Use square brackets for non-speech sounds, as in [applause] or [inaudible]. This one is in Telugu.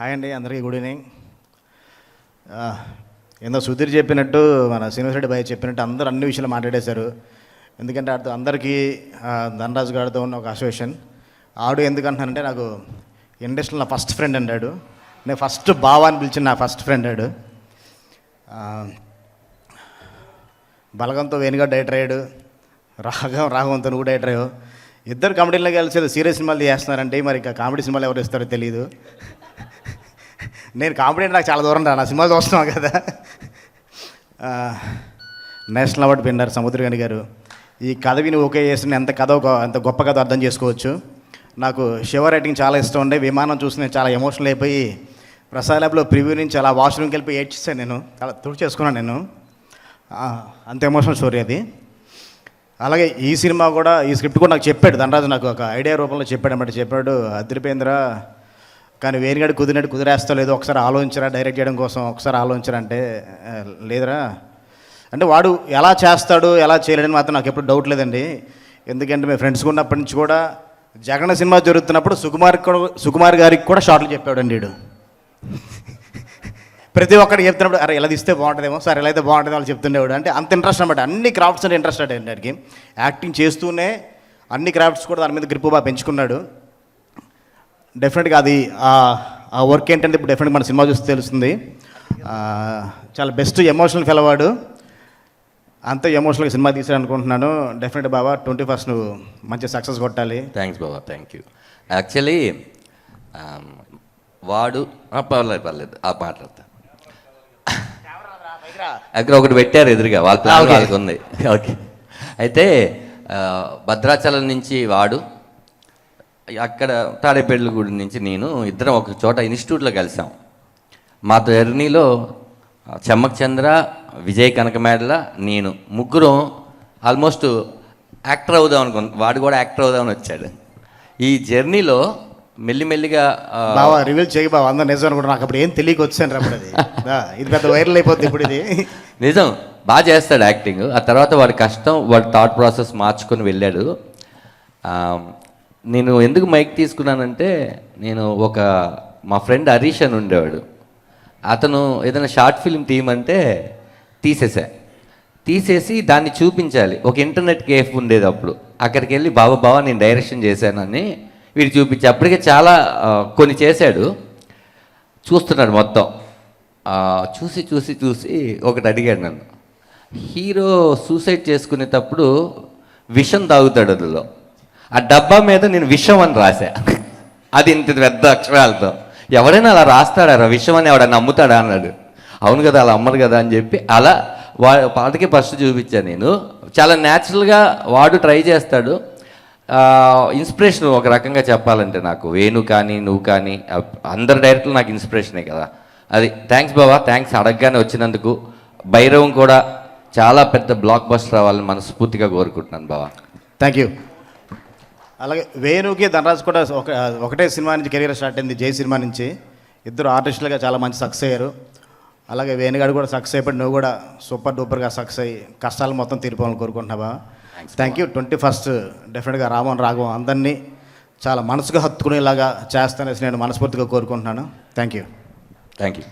హాయ్ అండి అందరికీ గుడ్ ఈవినింగ్. ఏదో ఏందో సుధీర్ చెప్పినట్టు మన శ్రీనివాసరెడ్డి భయ్య చెప్పినట్టు అందరూ అన్ని విషయాలు మాట్లాడేశారు. ఎందుకంటే అటు అందరికీ ధనరాజు గారితో ఉన్న ఒక అసోసియేషన్. ఆడు ఎందుకంటానంటే నాకు ఇండస్ట్రీలో నా ఫస్ట్ ఫ్రెండ్ అన్నాడు నేను ఫస్ట్ బావా అని పిలిచిన నా ఫస్ట్ ఫ్రెండ్ ఆడు. బలగంతో వేణుగా డైరెక్టర్ అయ్యాడు. రాగం రాఘవంతో నువ్వు డైరెక్టర్ అయ్యావు ఇద్దరు కామెడీలో కలిసి సీరియస్ సినిమాలు చేస్తున్నారంటే మరి ఇంకా కామెడీ సినిమాలు ఎవరు ఇస్తారో తెలియదు నేను కామెడీ నాకు చాలా దూరం రా నా సినిమాలు చూస్తున్నాం కదా. నేషనల్ అవార్డు విన్నర్ సముద్రగని గారు ఈ కథ విని ఓకే చేసిన ఎంత కథ ఒక ఎంత గొప్ప కథ అర్థం చేసుకోవచ్చు. నాకు శివ రైటింగ్ చాలా ఇష్టం ఉండే విమానం చూసి నేను చాలా ఎమోషనల్ అయిపోయి ప్రసాద్ ల్యాబ్లో ప్రివ్యూ నుంచి అలా వాష్రూమ్కి వెళ్ళిపోయి ఏడ్చేసాను నేను చాలా తుడి చేసుకున్నాను నేను. అంత ఎమోషనల్ స్టోరీ అది. అలాగే ఈ సినిమా కూడా ఈ స్క్రిప్ట్ కూడా నాకు చెప్పాడు ధనరాజు నాకు ఒక ఐడియా రూపంలో చెప్పాడు అన్నమాట. చెప్పాడు అద్రిపేంద్ర కానీ వేరుగాడు కుదిరినట్టు కుదిరేస్తా లేదు. ఒకసారి ఆలోచించరా డైరెక్ట్ చేయడం కోసం ఒకసారి ఆలోచించరా అంటే లేదురా. అంటే వాడు ఎలా చేస్తాడు ఎలా చేయలేడని మాత్రం నాకు ఎప్పుడు డౌట్ లేదండి. ఎందుకంటే మేము ఫ్రెండ్స్ ఉన్నప్పటి నుంచి కూడా జగన్ సినిమా జరుగుతున్నప్పుడు సుకుమార్ కూడా- సుకుమార్ గారికి కూడా షార్ట్లు చెప్పాడండి వీడు. ప్రతి ఒక్కరికి చెప్తున్నప్పుడు అరే ఇలా తీస్తే బాగుంటుందేమో సరే ఇలా అయితే బాగుంటుంది వాళ్ళు చెప్తుండేవాడు అంటే అంత ఇంట్రెస్ట్ అనమాట అన్ని క్రాఫ్ట్స్ అంటే ఇంట్రెస్ట్ అంటే వాడికి యాక్టింగ్ చేస్తూనే అన్ని క్రాఫ్ట్స్ కూడా దాని మీద గ్రిప్ బాగా పెంచుకున్నాడు. డెఫినెట్గా అది ఆ- వర్క్ ఏంటంటే ఇప్పుడు డెఫినెట్గా మన సినిమా చూస్తే తెలుస్తుంది. చాలా బెస్ట్ ఎమోషనల్ ఫెలవాడు అంత ఎమోషనల్గా సినిమా తీసాడు అనుకుంటున్నాను. డెఫినెట్ బాబా ట్వంటీ ఫస్ట్ నువ్వు మంచి సక్సెస్ కొట్టాలి. థ్యాంక్స్ బాబా థ్యాంక్ యూ యాక్చువల్లీ వాడు పర్లేదు పర్లేదు ఆ మాట్లాడతా అక్కడ ఒకటి పెట్టారు ఎదురుగా వాళ్ళ. వాళ్ళకి ఉంది [laughs] ఓకే. అయితే భద్రాచలం నుంచి వాడు అక్కడ తాడేపల్లిగూడి నుంచి నేను ఇద్దరం ఒక చోట ఇన్స్టిట్యూట్లో కలిసాం. మాతో ఎర్నీలో చెమ్మక్ చంద్ర విజయ్ కనకమేడల నేను ముగ్గురం ఆల్మోస్ట్ యాక్టర్ అవుదాం అనుకున్నాం వాడు కూడా యాక్టర్ అవుదామని వచ్చాడు. ఈ జర్నీలో మెల్లిమెల్లిగా బావా రివీల్ చేయి బావా అందరూ నిజం అనుకుంటా నాకు అప్పుడు ఏం తెలియక వచ్చాను దా, ఇది పెద్ద వైరల్ అయిపోద్ది ఇప్పుడు ఇది. నిజం బాగా చేస్తాడు యాక్టింగ్. ఆ తర్వాత వాడి కష్టం వాడి థాట్ ప్రాసెస్ మార్చుకొని వెళ్ళాడు. నేను ఎందుకు మైక్ తీసుకున్నానంటే నేను ఒక మా ఫ్రెండ్ హరీష్ అని ఉండేవాడు. అతను ఏదైనా షార్ట్ ఫిల్మ్ తీయమంటే తీసేసా. తీసేసి దాన్ని చూపించాలి. ఒక ఇంటర్నెట్ కేఫ్ ఉండేది అప్పుడు. అక్కడికి వెళ్ళి బాబా బాబా నేను డైరెక్షన్ చేశానని వీడు చూపించి అప్పటికే చాలా కొన్ని చేశాడు. చూస్తున్నాడు మొత్తం. చూసి చూసి చూసి ఒకటి అడిగాడు నన్ను. హీరో సూసైడ్ చేసుకునేటప్పుడు విషం తాగుతాడు అందులో. ఆ డబ్బా మీద నేను విషం అని రాశా. అది ఇంత పెద్ద అక్షరాలతో. ఎవరైనా అలా రాస్తాడారా విషం అని ఎవడన్నా నమ్ముతాడా? అన్నాడు. అవును కదా అలా అమ్మరు కదా అని చెప్పి అలా వా పాటకి ఫస్ట్ చూపించాను నేను. చాలా న్యాచురల్గా వాడు ట్రై చేస్తాడు. ఇన్స్పిరేషన్ ఒక రకంగా చెప్పాలంటే నాకు. వేణు కానీ నువ్వు కానీ అందరు డైరెక్టర్లు నాకు ఇన్స్పిరేషనే కదా. అది థ్యాంక్స్ బాబా థ్యాంక్స్ అడగగానే వచ్చినందుకు. భైరవం కూడా చాలా పెద్ద బ్లాక్ బస్టర్ అవ్వాలని మనస్ఫూర్తిగా కోరుకుంటున్నాను బాబా థ్యాంక్ యూ అలాగే వేణుకి ధనరాజ్ కూడా ఒక ఒకటే సినిమా నుంచి కెరీర్ స్టార్ట్ అయింది జై సినిమా నుంచి. ఇద్దరు ఆర్టిస్టులుగా చాలా మంచి సక్సెస్ అయ్యారు. అలాగే వేణుగాడు కూడా సక్సెస్ అయిపోయి నువ్వు కూడా సూపర్ డూపర్గా సక్సెస్ అయ్యి కష్టాలు మొత్తం తీరిపోవాలని కోరుకుంటున్నావా? థ్యాంక్ యూ ట్వంటీ ఫస్ట్ డెఫినెట్గా రామన్ రాఘవం అందరినీ చాలా మనసుగా హత్తుకునేలాగా చేస్తానేసి నేను మనస్ఫూర్తిగా కోరుకుంటున్నాను. Thank you thank you